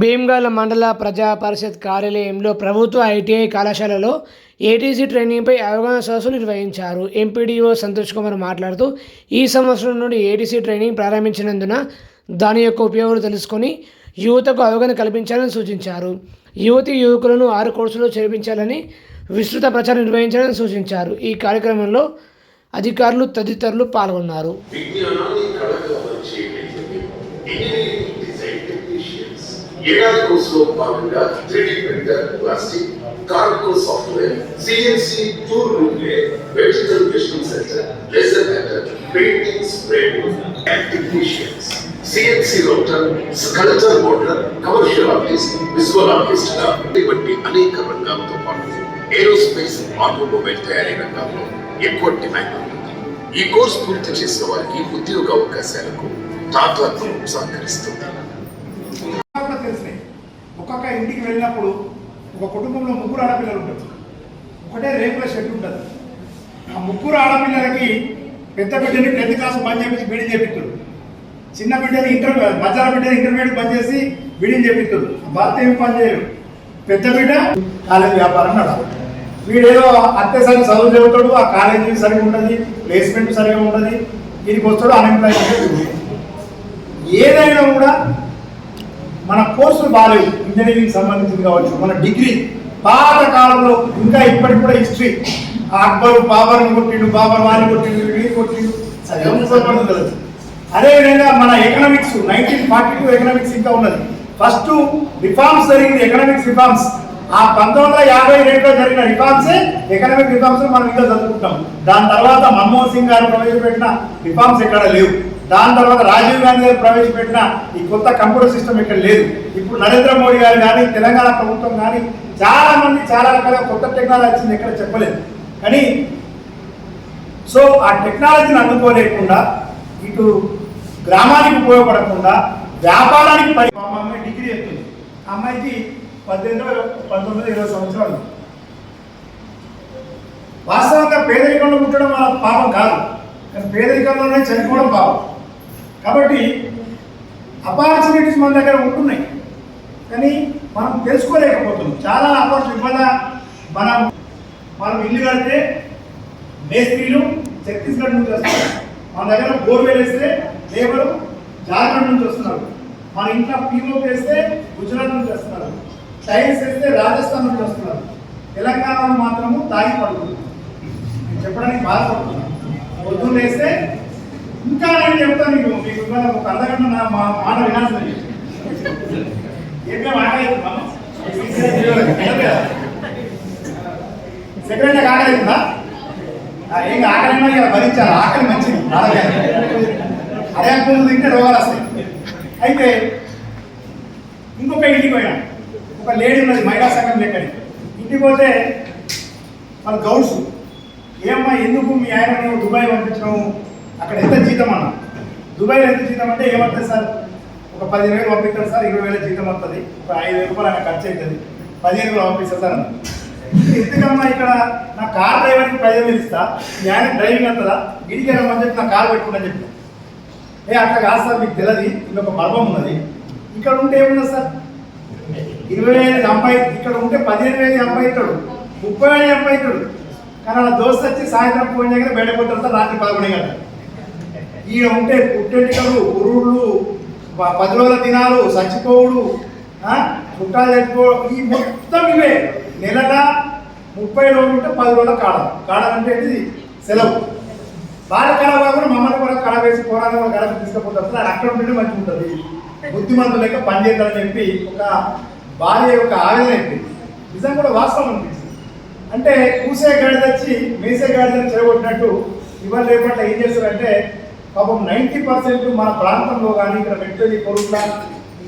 భీమ్గల్ మండల ప్రజా పరిషత్ కార్యాలయంలో ప్రభుత్వ ఐటీఐ కళాశాలలో ఏటీసీ ట్రైనింగ్పై అవగాహన సదస్సులు నిర్వహించారు. ఎంపీడీఓ సంతోష్ కుమార్ మాట్లాడుతూ ఈ సంవత్సరం నుండి ఏటీసీ ట్రైనింగ్ ప్రారంభించినందున దాని యొక్క ఉపయోగాలు తెలుసుకొని యువతకు అవగాహన కల్పించాలని సూచించారు. యువతి యువకులను ఆరు కోర్సులో చేర్పించాలని విస్తృత ప్రచారం నిర్వహించాలని సూచించారు. ఈ కార్యక్రమంలో అధికారులు తదితరులు పాల్గొన్నారు. టెక్నీషియన్స్లో కోర్సులో భాగంగా త్రీడీ ప్రింటర్ ప్లాస్టిక్ కార్కో సాఫ్ట్వేర్ సిఎన్సి టూల్ రూమ్ లే vegetal vision centre lesson pattern painting spray technicians CNC rotor sculpture motor commercial office visual ఆర్టిస్ట్గా వంటి అనేక రంగాలతో పాటు ఏరోస్పేస్ ఆటోమొబైల్ తయారీ రంగాల్లో ఎక్కువ డిమాండ్ ఉంటుంది. ఈ కోర్స్ పూర్తి చేసిన వారికి ఉద్యోగ అవకాశాలకు టాటా గ్రూప్ సహకరిస్తుంది. ఇంటికి వెళ్ళినప్పుడు ఒక కుటుంబంలో ముగ్గురు ఆడపిల్లలు ఉంటారు. ఒకటే రేపుల షెడ్ ఉంటుంది. ఆ ముగ్గురు ఆడపిల్లలకి పెద్ద బిడ్డని టెన్త్ క్లాస్ బంద్ చేపించి బీడీ చేపిస్తారు చిన్న బిడ్డని ఇంటర్ మధ్యాహ్న బిడ్డని ఇంటర్మీడియట్ బంద్ చేసి బీడీని చేపిస్తారు భర్త ఏమి పని చేయరు పెద్ద బిడ్డ కాలేజ్ వ్యాపారం నడవాలి వీడేదో అత్యవసరం చదువు చెబుతాడు ఆ కాలేజీ సరిగా ఉంటుంది ప్లేస్మెంట్ సరిగా ఉంటుంది దీనికి వస్తాడు అన్ఎంప్లాయ్మెంట్ ఏదైనా కూడా మన కోర్సులు బాగాలేవు. ఇంజనీరింగ్ సంబంధించింది కావచ్చు. మన డిగ్రీ పాత కాలంలో ఇంకా ఇప్పటికి కూడా హిస్టరీ. అక్బరు బాబర్ని కొట్టిండు బాబర్ వారిని కొట్టిండు. వీరిని కొట్టిండు చదువు అదేవిధంగా మన economics nineteen forty two economics ఇంకా ఉన్నది. ఫస్ట్ రిఫార్మ్స్ జరిగింది ఎకనామిక్స్ రిఫార్మ్స్ ఆ పంతొమ్మిది వందల యాభై రెండులో జరిగిన రిఫార్మ్సే ఎకనామిక్ రిఫార్మ్స్ మనం ఇంకా చదువుకుంటాం. దాని తర్వాత మన్మోహన్ సింగ్ గారు ప్రవేశపెట్టిన రిఫార్మ్స్ ఎక్కడ లేవు. దాని తర్వాత రాజీవ్ గాంధీ గారు ప్రవేశపెట్టిన ఈ కొత్త కంప్యూటర్ సిస్టమ్ ఇక్కడ లేదు. ఇప్పుడు నరేంద్ర మోడీ గారు కానీ తెలంగాణ ప్రభుత్వం కానీ చాలా మంది చాలా రకాల కొత్త టెక్నాలజీ వచ్చింది ఎక్కడ చెప్పలేదు. కానీ సో ఆ టెక్నాలజీని అందుకోలేకుండా ఇటు గ్రామానికి ఉపయోగపడకుండా వ్యాపారానికి పని మా అమ్మాయి డిగ్రీ చెప్తుంది ఆ అమ్మాయికి పద్దెనిమిది పంతొమ్మిది ఇరవై సంవత్సరాలు వాస్తవంగా పేదరికంలో పుట్టడం వాళ్ళ పాపం కాదు. కానీ పేదరికంలోనే చనిపోవడం పాపం. కాబట్టి అపార్చునిటీస్ మన దగ్గర ఉంటున్నాయి. కానీ మనం తెలుసుకోలేకపోతున్నాం. చాలా ఆపర్చునిటీ మన మనం మనం ఇల్లు కడితే మేస్త్రీలు ఛత్తీస్గఢ్ నుంచి వస్తున్నారు. మన దగ్గర బోర్వేలు వేస్తే లేబరు జార్ఖండ్ నుంచి వస్తున్నారు. మన ఇంట్లో పీఓ వేస్తే గుజరాత్ నుంచి వస్తున్నారు. టైల్స్ వేస్తే రాజస్థాన్ నుంచి వస్తున్నారు. తెలంగాణలో మాత్రము తాగి పడుతుంది నేను చెప్పడానికి బాధపడుతున్నాను. పొద్దున్న వేస్తే ఇంకా చెప్తాను మీకు మీకు ఇవాళ ఒక అర్ధగంట నా మా మాట వినాల్సిన ఏమే ఆగలేదుమా సెక్రటరీ ఆగలేదుందా ఏం ఆకలినా ఇలా భరించాలి. ఆకలి మంచిది ఆరోగ్యానికి అదే అనుకున్నది తింటే రోగాలు వస్తాయి. అయితే ఇంకొక ఇంటికి పోయినా. ఒక లేడీ ఉన్నది మహిళా సంఘం లెక్కని ఇంటికి పోతే వాళ్ళు గౌడ్స్ ఏమ్మా ఎందుకు మీ ఆయన దుబాయ్ పంపించడం అక్కడ ఎంత జీతం అన్నా? దుబాయ్లో ఎంత జీతం అంటే ఏమంటుంది సార్? ఒక పదిహేను వేలు పంపిస్తారు సార్ ఇరవై వేల జీతం వస్తుంది. ఒక ఐదు వేల రూపాయలు ఆయన ఖర్చు అవుతుంది పదిహేను వేలు పంపిస్తారు సార్ ఎందుకమ్మా ఇక్కడ నా కార్ డ్రైవర్కి పదిహేను వేలు ఇస్తా? నేను డ్రైవింగ్ అంటారా ఇంటికి రమ్మని చెప్పి నా కార్ పెట్టుకుంటా చెప్పి ఏ అట్లా కాదు సార్ మీకు తెలియదు ఇది ఒక మర్మం ఉన్నది. ఇక్కడ ఉంటే ఏమున్నది సార్? ఇరవై వేలు అమ్మాయి ఇక్కడ ఉంటే పదిహేను వేలు అమ్మాయి ఇస్తాడు ముప్పై వేలు అమ్మాయి ఇస్తాడు కానీ అలా దోస్తు వచ్చి సాయంత్రం ఫోన్ చేయగానే బయట పోతారు సార్ రాత్రి పదకొండు గంటలు ఈయన ఉంటే పుట్టెంటికలు పురుళ్ళు పది రోజుల దినాలు చచ్చిపోవుడు ఆ, చుట్టాలు చచ్చిపోవడం ఈ మొత్తం ఇవే. నెలట ముప్పై రోజులు ఉంటే పది రోజుల కాడ. కాడ అంటే ఇది సెలవు. వాళ్ళ కళ కాకుండా మమ్మల్ని కూడా కళ వేసి పోరాటం కళ తీసుకుపోతారు. సార్ అక్కడ ఉంటే మంచిగా ఉంటుంది. బుద్ధిమంతులు లేక పనిచేద్దామని చెప్పి ఒక భార్య యొక్క ఆవేదన అయిపోయింది నిజం కూడా వాస్తవం అనిపించింది అంటే కూసే గాడి తెచ్చి మేసే గాడిదని చెడగొట్టినట్టు ఇవాళ రేపట్ల ఏం చేస్తారంటే పాపం నైంటీ పర్సెంట్ మన ప్రాంతంలో కానీ ఇక్కడ మెట్రోది పొరుగుల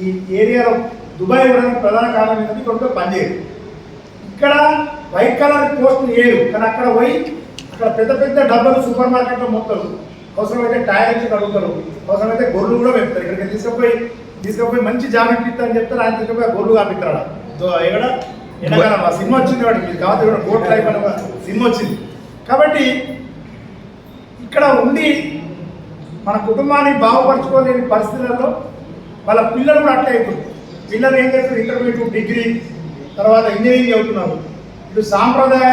ఈ ఏరియాలో దుబాయ్ ఇవ్వడానికి ప్రధాన కారణం ఏంటంటే ఇక్కడ పనిచేయదు. ఇక్కడ వైట్ కలర్ పోస్ట్ వేయరు కానీ అక్కడ పోయి అక్కడ పెద్ద పెద్ద డబ్బులు సూపర్ మార్కెట్లో మొత్తారు అవసరమైతే టైర్స్ కడుగుతారు. అవసరమైతే గొర్రెలు కూడా పెడతారు. ఇక్కడికి తీసుకుపోయి తీసుకుపోయి మంచి జాబ్ ఇప్పిస్తా అని చెప్తారు ఆయన తీసుకుపోయి గొర్రెలు కాపిస్తాడు? ఇక్కడ ఎండగానం సినిమా వచ్చింది వాడికి. కాబట్టి ఇక్కడ కోట్ లైఫ్ అనే సినిమా వచ్చింది. కాబట్టి ఇక్కడ ఉండి మన కుటుంబాన్ని బాగుపరచుకోలేని పరిస్థితులలో వాళ్ళ పిల్లలు కూడా అట్లే అవుతుంది పిల్లలు ఏం చేస్తారు ఇంటర్మీడియట్ డిగ్రీ తర్వాత ఇంజనీరింగ్ చదువుతున్నారు. ఇటు సాంప్రదాయ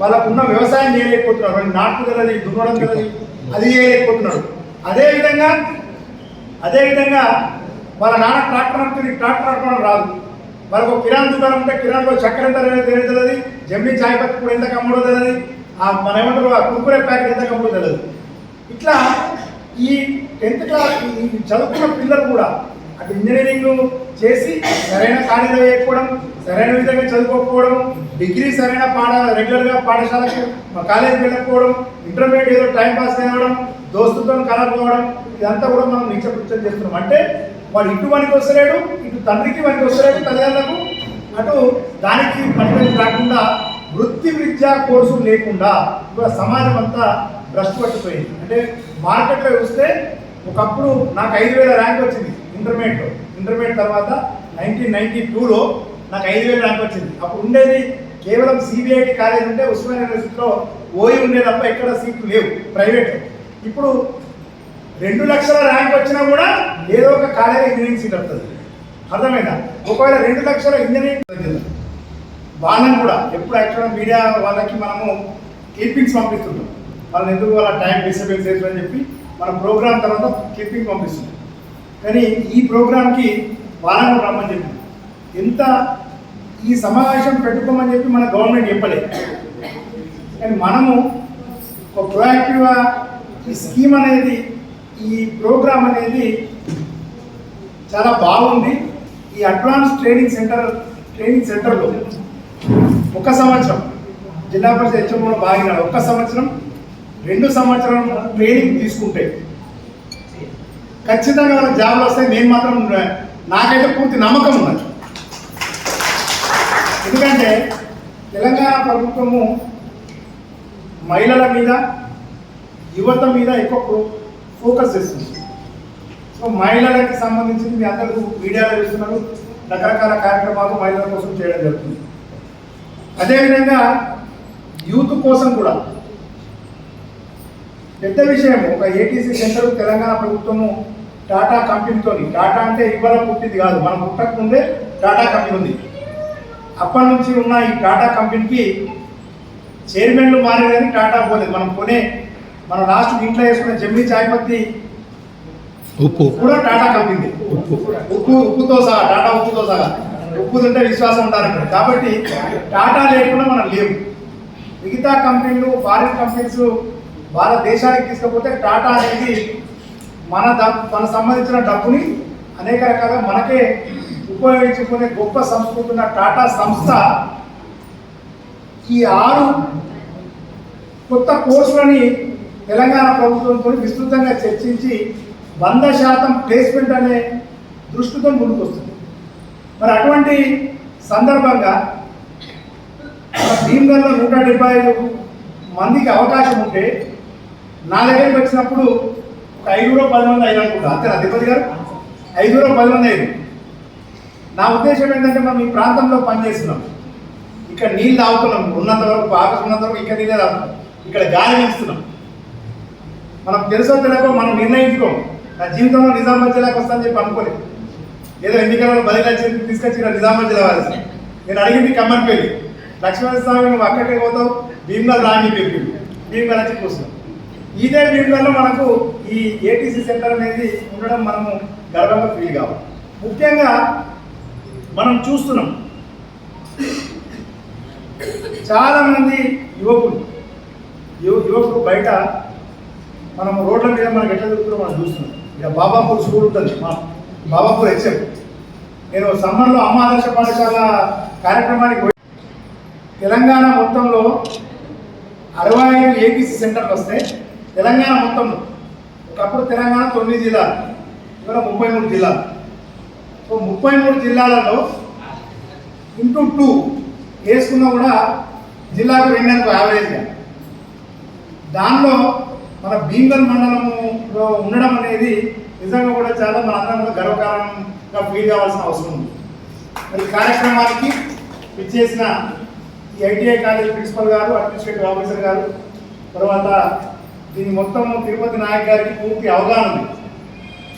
వాళ్ళకున్న వ్యవసాయం చేయలేకపోతున్నారు. వాళ్ళు నాటు తెలియదు దున్నడం తెలియదు అది చేయలేకపోతున్నారు. అదేవిధంగా అదేవిధంగా వాళ్ళ నాన్న ట్రాక్టర్ అంటే ట్రాక్టర్ అనుకోవడం రాదు. వాళ్ళకు ఒక దుకాణం ఉంటే కిరాణ్లో చక్కెర ఎంత తెలియదు జమ్మి చాయ్ పత్తి కూడా ఎంత కమ్ముడో తెలియదు మన ఏమంటారు ఆ కుర్కురే ప్యాకెట్ ఎంత కమ్ముడో తెలియదు ఇట్లా ఈ టెన్త్ క్లాస్ చదువుకున్న పిల్లలు కూడా అటు ఇంజనీరింగ్ చేసి సరైన కాలేజీలో వేయకపోవడం సరైన విధంగా చదువుకోకపోవడం డిగ్రీ సరైన పాఠ రెగ్యులర్గా పాఠశాలకు కాలేజీకి వెళ్ళకపోవడం ఇంటర్మీడియట్ ఏదో టైం పాస్ కావడం దోస్తులతో కలకపోవడం ఇదంతా కూడా మనం నిత్యకృత్యం చేస్తున్నాం. అంటే వాడు ఇటు పనికి వస్తలేడు ఇటు తండ్రికి పనికి వస్తలేడు తల్లిదండ్రులకు అటు దానికి పనికి రాకుండా వృత్తి విద్యా కోర్సు లేకుండా సమాజం అంతా భ్రష్టు పట్టిపోయింది. అంటే మార్కెట్లో చూస్తే ఒకప్పుడు నాకు ఐదు వేల ర్యాంక్ వచ్చింది ఇంటర్మీడియట్లో ఇంటర్మీడియట్ తర్వాత నైన్టీన్ నైన్టీ టూలో నాకు ఐదు వేల ర్యాంక్ వచ్చింది. అప్పుడు ఉండేది కేవలం సిబిఐటి కాలేజ్ ఉంటే ఉస్మాన్ యూనివర్సిటీలో ఓయి ఉండే తప్ప ఎక్కడ సీట్లు లేవు ప్రైవేట్. ఇప్పుడు రెండు లక్షల ర్యాంక్ వచ్చినా కూడా ఏదో ఒక కాలేజ్ ఇంజనీరింగ్ సీట్ వస్తుంది. అర్థమైందా? ఒకవేళ రెండు లక్షల ఇంజనీరింగ్ వాళ్ళని కూడా ఎప్పుడు యాక్చువల్గా మీడియా వాళ్ళకి మనము క్లిప్పింగ్స్ పంపిస్తుంటాం. వాళ్ళని ఎందుకు వాళ్ళ టైం డిస్టర్బెన్స్ అవుతుందని చెప్పి మన ప్రోగ్రామ్ తర్వాత క్లిప్పింగ్ పంపిస్తుంది. కానీ ఈ ప్రోగ్రామ్కి వాళ్ళని రమ్మని చెప్పి. ఎంత ఈ సమావేశం పెట్టుకోమని చెప్పి మన గవర్నమెంట్ చెప్పలేదు కానీ మనము ఒక ప్రొయాక్టివ్గా ఈ స్కీమ్ అనేది ఈ ప్రోగ్రామ్ అనేది చాలా బాగుంది. ఈ అడ్వాన్స్ ట్రైనింగ్ సెంటర్ ట్రైనింగ్ సెంటర్లో ఒక సంవత్సరం జిల్లా పరిషత్ హెచ్ఎం బాగినాడు ఒక సంవత్సరం రెండు సంవత్సరాలు ట్రైనింగ్ తీసుకుంటే. ఖచ్చితంగా వాళ్ళ జాబ్లు వస్తాయి నేను మాత్రం నాకైతే పూర్తి నమ్మకం ఉన్నది. ఎందుకంటే తెలంగాణ ప్రభుత్వము మహిళల మీద యువత మీద ఎక్కువ ఫోకస్ చేస్తుంది. సో మహిళలకు సంబంధించింది మీ అందరూ మీడియాలో చూస్తున్నారు. రకరకాల కార్యక్రమాలు మహిళల కోసం చేయడం జరుగుతుంది. అదేవిధంగా యూత్ కోసం కూడా పెద్ద విషయం ఒక ఏటీసీ సెంటర్ తెలంగాణ ప్రభుత్వము టాటా కంపెనీతో టాటా అంటే ఇవాళ పుట్టింది కాదు మనం పుట్టక ముందే టాటా కంపెనీ ఉంది. అప్పటి నుంచి ఉన్న ఈ టాటా కంపెనీకి చైర్మన్లు మారేదని టాటా పోలేదు. మనం కొనే మన లాస్ట్ ఇంట్లో వేసుకునే జమ్మి చాయ్ పత్తి ఉప్పు. కూడా టాటా కంపెనీ ఉప్పు. ఉప్పుతో సహా టాటా ఉప్పుతో సహా. ఉప్పు తింటే విశ్వాసం ఉండాలి ఇక్కడ. కాబట్టి టాటా లేకుండా మనం లేవు మిగతా కంపెనీలు ఫారిన్ కంపెనీస్ వాళ్ళ దేశానికి తీసుకపోతే టాటా అనేది మన ద- మన సంబంధించిన డబ్బుని అనేక రకాలుగా మనకే ఉపయోగించుకునే గొప్ప సంస్కృతి ఉన్న టాటా సంస్థ ఈ ఆరు కొత్త కోర్సులని తెలంగాణ ప్రభుత్వంతో విస్తృతంగా చర్చించి వంద శాతం ప్లేస్మెంట్ అనే దృష్టితో ముందుకు వస్తుంది మరి అటువంటి సందర్భంగా భీమ్గర్లో నూట డెబ్బై ఐదు మందికి అవకాశం ఉంటే నా దగ్గరికి వచ్చినప్పుడు ఒక ఐదుగురో పది మంది ఐదు అనుకుంటా. అంతేనా తిరుపతి గారు? ఐదుగురో పది మంది ఐదు నా ఉద్దేశం ఏంటంటే మనం ఈ ప్రాంతంలో పనిచేస్తున్నాం. ఇక్కడ నీళ్ళు తాగుతున్నాం. ఉన్నంత వరకు ఆఫీస్ ఉన్నంత వరకు ఇక్కడ నీళ్ళే తాగుతున్నాం ఇక్కడ గాలి పీలుస్తున్నాం మనం తెలుసో తెలియకో మనం నిర్ణయించుకోం. నా జీవితంలో నిజామాబాద్ జిల్లాకి వస్తానని చెప్పి అనుకోలేదు. ఏదో ఎన్నికలలో బదిలీ వచ్చి తీసుకొచ్చి నిజామాబాద్ జిల్లా వారి. నేను అడిగింది కమ్మరిపల్లి. లక్ష్మణ స్వామి నువ్వు అక్కడికి పోతావు? భీమ్లా రాణి చెప్పి భీమ్లా నచ్చి కూర్చున్నాం. ఇదే వీటిలో మనకు ఈ ఏటీసీ సెంటర్ అనేది ఉండడం మనము గర్వంగా ఫీల్ కావాలి. ముఖ్యంగా మనం చూస్తున్నాం. చాలామంది యువకులు యువ యువకులు బయట మనం రోడ్ల మీద మనకి ఎట్లా దొరుకుతుందో మనం చూస్తున్నాం. ఇక బాబాపూర్ స్కూల్ ఉంటుంది మా బాబాపూర్ హెచ్ఎం. నేను సమ్మర్లో అమ్మ ఆదర్శ పాఠశాల కార్యక్రమానికి తెలంగాణ మొత్తంలో అరవై ఐదు ఏపీసీ సెంటర్లు వస్తే తెలంగాణ మొత్తం. ఒకప్పుడు తెలంగాణ తొమ్మిది జిల్లాలు ఇవాళ ముప్పై మూడు జిల్లాలు. సో ముప్పై మూడు జిల్లాలలో ఇంటూ టూ వేసుకున్నా కూడా జిల్లాకు రెండు అనుకో యావరేజ్గా దానిలో మన భీమగల్ మండలంలో ఉండడం అనేది నిజంగా కూడా చాలా మన అందరం కూడా గర్వకారణంగా ఫీల్ కావాల్సిన అవసరం ఉంది. మరి ఈ కార్యక్రమానికి ఇచ్చేసిన ఈ ఐటీఐ కాలేజ్ ప్రిన్సిపల్ గారు అడ్మినిస్ట్రేటివ్ ఆఫీసర్ గారు తర్వాత దీని మొత్తం తిరుపతి నాయక్ గారికి పూర్తి అవగాహన ఉంది.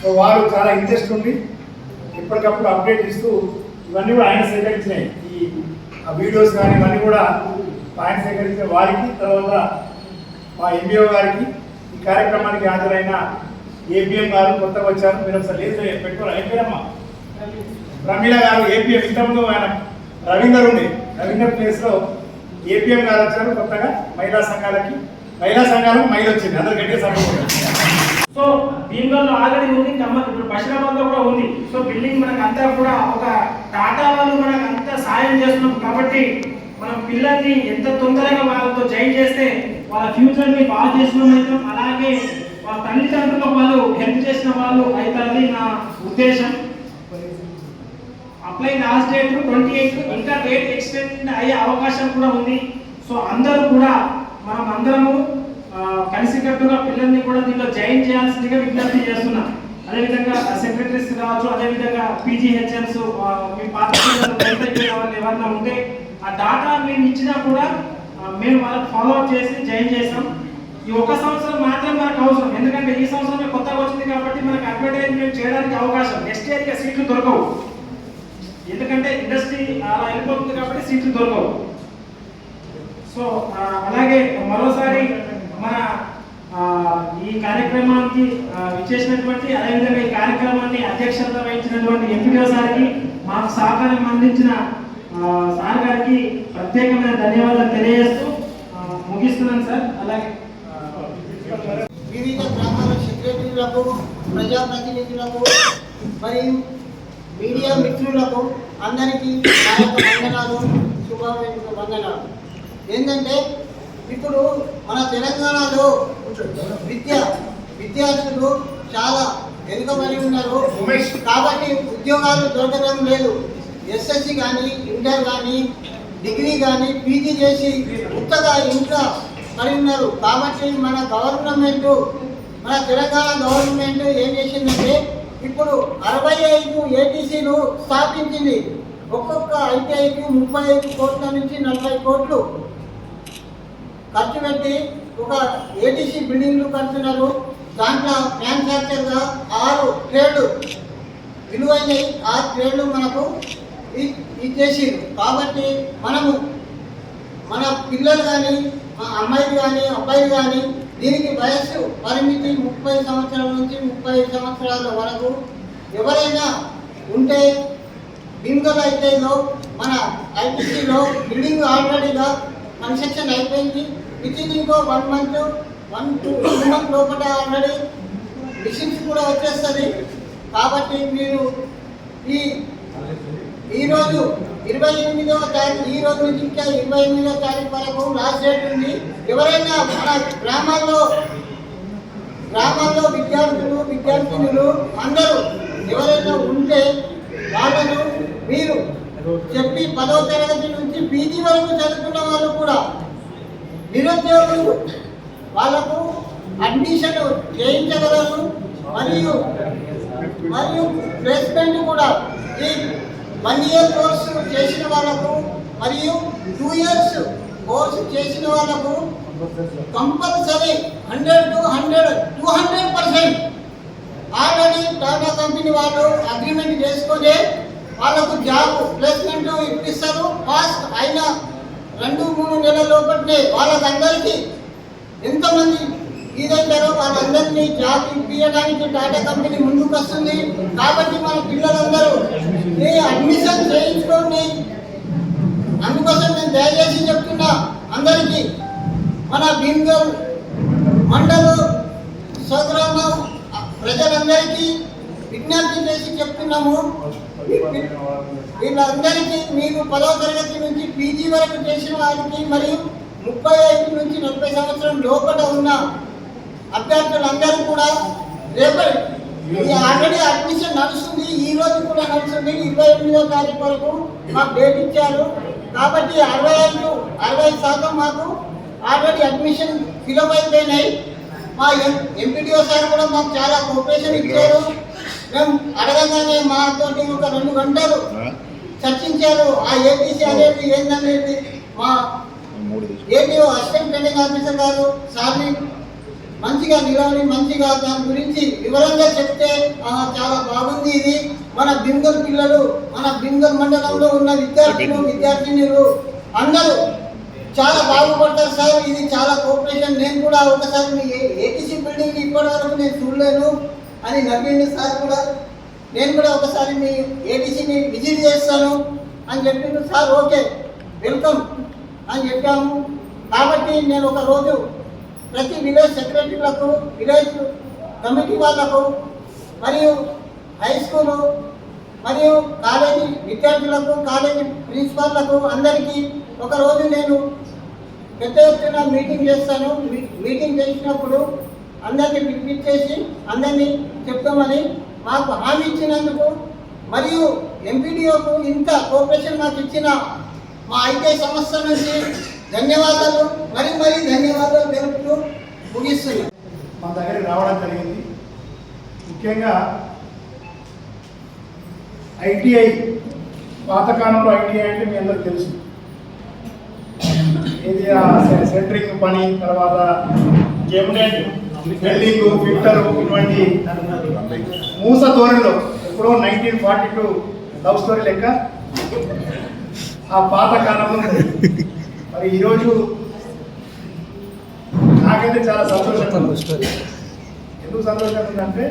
సో వారు చాలా ఇంట్రెస్ట్ ఉంది ఎప్పటికప్పుడు అప్డేట్ ఇస్తూ ఇవన్నీ కూడా ఆయన సేకరించినాయి. ఈ ఆ వీడియోస్ కానీ ఇవన్నీ కూడా ఆయన సేకరించిన వారికి తర్వాత మా ఎంబీఓ గారికి ఈ కార్యక్రమానికి హాజరైన ఏపీఎం గారు కొత్తగా వచ్చారు. మీరు ఒకసారి లేదు పెట్టుకోవాలి అయిపోయామ్మా ప్రమీల గారు ఏపీఎం ఇంతకుముందు ఆయన రవీందర్ ఉండే. రవీందర్ ప్లేస్లో ఏపీఎం గారు వచ్చారు కొత్తగా. మహిళా సంఘాలకి మహిళా సంఘాలకు మహిళ వచ్చింది అందరు గట్టిగా సంఘం సో భీమగల్లో ఆల్రెడీ ఉంది ఖమ్మం ఇప్పుడు బషీరాబాద్లో కూడా ఉంది. సో బిల్డింగ్ మనకు అంతా కూడా ఒక టాటా వాళ్ళు మనకు అంతా సాయం చేస్తున్నాం కాబట్టి మన పిల్లల్ని ఎంత తొందరగా వాళ్ళతో జాయిన్ చేస్తే వాళ్ళ ఫ్యూచర్ని బాగా చేస్తున్నాం అలాగే వాళ్ళ తల్లిదండ్రులకు వాళ్ళు హెల్ప్ చేసిన వాళ్ళు అవుతారని నా ఉద్దేశం. Apply last date twenty eight ఇంకా డేట్ ఎక్స్టెండ్ అయ్యే అవకాశం కూడా ఉంది. సో అందరూ కూడా మనం అందరము కలిసికట్టుగా పిల్లల్ని కూడా దీంట్లో జాయిన్ చేయాల్సిందిగా విజ్ఞప్తి చేస్తున్నా. అదేవిధంగా సెక్రటరీస్ కావచ్చు అదేవిధంగా పీజీహెచ్ఎన్స్ మీ పార్టీ ఎవరైనా ఉంటే ఆ డాటా మేము ఇచ్చినా కూడా మేము వాళ్ళకి ఫాలో అప్ చేసి జాయిన్ చేసాం ఈ ఒక సంవత్సరం మాత్రం మనకు అవసరం. ఎందుకంటే ఈ సంవత్సరం కొత్తగా వచ్చింది కాబట్టి మనకు అడ్వర్టైజ్మెంట్ చేయడానికి అవకాశం. నెక్స్ట్ ఇయర్ సీట్లు దొరకవు. ఎందుకంటే ఇండస్ట్రీ అలా వెళ్ళిపోతుంది కాబట్టి సీట్లు దొరకవు. సో అలాగే మరోసారి మన ఈ కార్యక్రమానికి విచ్చేసినటువంటి అదేవిధంగా ఈ కార్యక్రమాన్ని అధ్యక్షత వహించినటువంటి ఎంపీఓ సార్కి మాకు సహకారం అందించిన సార్ గారికి ప్రత్యేకమైన ధన్యవాదాలు తెలియజేస్తూ ముగిస్తున్నాను సార్. అలాగే వివిధ గ్రామాల సెక్రటరీలకు ప్రజాప్రతినిధులకు మరియు మీడియా మిత్రులకు అందరికీ వందనాలు శుభాకాంక్షలు వందనాలు. ఏంటంటే ఇప్పుడు మన తెలంగాణలో విద్య విద్యార్థులు చాలా వెనుకబడి ఉన్నారు. కాబట్టి ఉద్యోగాలు దొరకడం లేదు. ఎస్ఎస్సి కానీ ఇంటర్ కానీ డిగ్రీ కానీ పీజీ చేసి కొత్తగా ఇంట్లో పడి ఉన్నారు. కాబట్టి మన గవర్నమెంట్ మన తెలంగాణ గవర్నమెంట్ ఏం చేసిందంటే ఇప్పుడు అరవై ఐదు ఏటీసీలు స్థాపించింది. ఒక్కొక్క ఐటీఐకి ముప్పై ఐదు కోట్ల నుంచి నలభై కోట్లు. ఖర్చు పెట్టి ఒక ఏటీసీ బిల్డింగ్లు కడుతున్నారు. దాంట్లో మ్యానుఫ్యాక్చర్గా ఆరు ట్రేడ్లు విలువైనవి ఆ ట్రేడ్లు మనకు ఇ- కాబట్టి మనము మన పిల్లలు కానీ మా అమ్మాయిలు కానీ అబ్బాయిలు కానీ దీనికి వయస్సు పరిమితి ముప్పై సంవత్సరాల నుంచి ముప్పై సంవత్సరాల వరకు ఎవరైనా ఉంటే బింగల్ అయితే మన ఐటీసీలో బిల్డింగ్ ఆల్రెడీగా కన్స్ట్రక్షన్ అయిపోయింది. విత్ ఇన్ ఇంకో one month one two month లోపల ఆల్రెడీ మిషన్స్ కూడా వచ్చేస్తుంది. కాబట్టి మీరు ఈ ఈరోజు ఇరవై ఎనిమిదవ తారీఖు ఈ రోజు నుంచి ఇంకా ఇరవై ఎనిమిదవ తారీఖు వరకు లాస్ట్ డేట్ ఉంది. ఎవరైనా మన గ్రామాల్లో గ్రామాల్లో విద్యార్థులు విద్యార్థినులు అందరూ ఎవరైనా ఉంటే వాళ్ళను మీరు చెప్పి పదవ తరగతి నుంచి పీజీ వరకు చదువుకున్న వాళ్ళు కూడా నిరుద్యోగులు వాళ్ళకు అడ్మిషన్ చేయించగలరు మరియు మరియు ప్లేస్మెంట్ కూడా ఈ వన్ ఇయర్ కోర్సు చేసిన వాళ్ళకు మరియు టూ ఇయర్స్ కోర్సు చేసిన వాళ్ళకు compulsory hundred to hundred two hundred percent already Tata company వాళ్ళు అగ్రిమెంట్ చేసుకునే వాళ్ళకు జాబ్ ప్లేస్మెంట్ ఇప్పిస్తారు. ఫాస్ట్ అయిన రెండు మూడు నెలల లోపలనే వాళ్ళకందరికీ ఎంతమంది ఇదైతారో వాళ్ళందరినీ జాబ్ ఇప్పించడానికి టాటా కంపెనీ ముందుకు వస్తుంది. కాబట్టి మన పిల్లలందరూ ఈ అడ్మిషన్ చేయించుకోండి. అందుకోసం నేను దయచేసి చెప్తున్నా అందరికీ మన భీమ్గల్ మండలు సోదరుల ప్రజలందరికీ విజ్ఞప్తి చేసి చెప్తున్నాము. వీళ్ళందరికీ మీరు పదవ తరగతి నుంచి పీజీ వరకు చేసిన వారికి మరియు ముప్పై ఐదు నుంచి నలభై సంవత్సరం లోపల ఉన్న అభ్యర్థులందరూ కూడా రేపటి ఈ ఆల్రెడీ అడ్మిషన్ నడుస్తుంది. ఈ రోజు కూడా నడుస్తుంది. ఇరవై ఎనిమిదో తారీఖు వరకు మాకు డేట్ ఇచ్చారు. కాబట్టి అరవై ఐదు అరవై శాతం మాకు ఆల్రెడీ అడ్మిషన్ ఫిలప్ అయిపోయినాయి. మా ఎంపీడీఓ సార్ కూడా మాకు చాలా కోఆపరేషన్ ఇచ్చారు. మేము అడగగానే మాతోటి ఒక రెండు గంటలు చర్చించారు. ఆ ఏపీసీ అనేది ఏందనేది మా ఏపీఓ అసిస్టెంట్ ట్రైనింగ్ ఆఫీసర్ గారు సార్ని మంచిగా నిలవని మంచిగా దాని గురించి వివరంగా చెప్తే "ఆ, చాలా బాగుంది ఇది. మన బింగల్ పిల్లలు మన బింగల్ మండలంలో ఉన్న విద్యార్థులు విద్యార్థినులు అందరూ చాలా బాగుపడతారు సార్. ఇది చాలా కోఆపరేషన్. నేను కూడా ఒకసారి మీ ఏటీసీ బిల్డింగ్ ఇప్పటి వరకు నేను చూడలేను. అని నవ్వింది సార్ కూడా. నేను కూడా ఒకసారి మీ ఏటీసీని విజిట్ చేస్తాను అని చెప్పిండు. సార్ ఓకే వెల్కమ్ అని చెప్పాము. కాబట్టి నేను ఒక రోజు ప్రతి విలేజ్ సెక్రటరీలకు విలేజ్ కమిటీ వాళ్ళకు మరియు హై స్కూలు మరియు కాలేజీ విద్యార్థులకు కాలేజీ ప్రిన్సిపాల్లకు అందరికీ ఒకరోజు నేను పెద్ద ఎత్తున మీటింగ్ చేస్తాను. మీ- మీటింగ్ చేసినప్పుడు అందరినీ పిలిపించేసి అందరినీ చెప్తామని మాకు హామీ ఇచ్చినందుకు మరియు ఎంపీడీఓకు ఇంత కోఆపరేషన్ మాకు ఇచ్చిన మా ఐటీ సంస్థ నుంచి ధన్యవాదాలు మరి మరి ధన్యవాదాలు తెలుపుతూ ముగిస్తున్నాను మా దగ్గరికి రావడం జరిగింది. ముఖ్యంగా ఐటీఐ పాతకాలంలో ఐటీఐ అంటే మీ అందరికి తెలుసు. ఇది సెంటరింగ్ పని తర్వాత కెమినెట్ వెల్డింగ్ ఫిల్టర్ ఇటువంటి మూస ధోరణిలో ఎప్పుడో nineteen forty two love story లెక్క ఆ పాత కాలంలో మరి ఈరోజు నాకైతే చాలా సంతోషంగా ఎందుకు సంతోషంగా ఉందంటే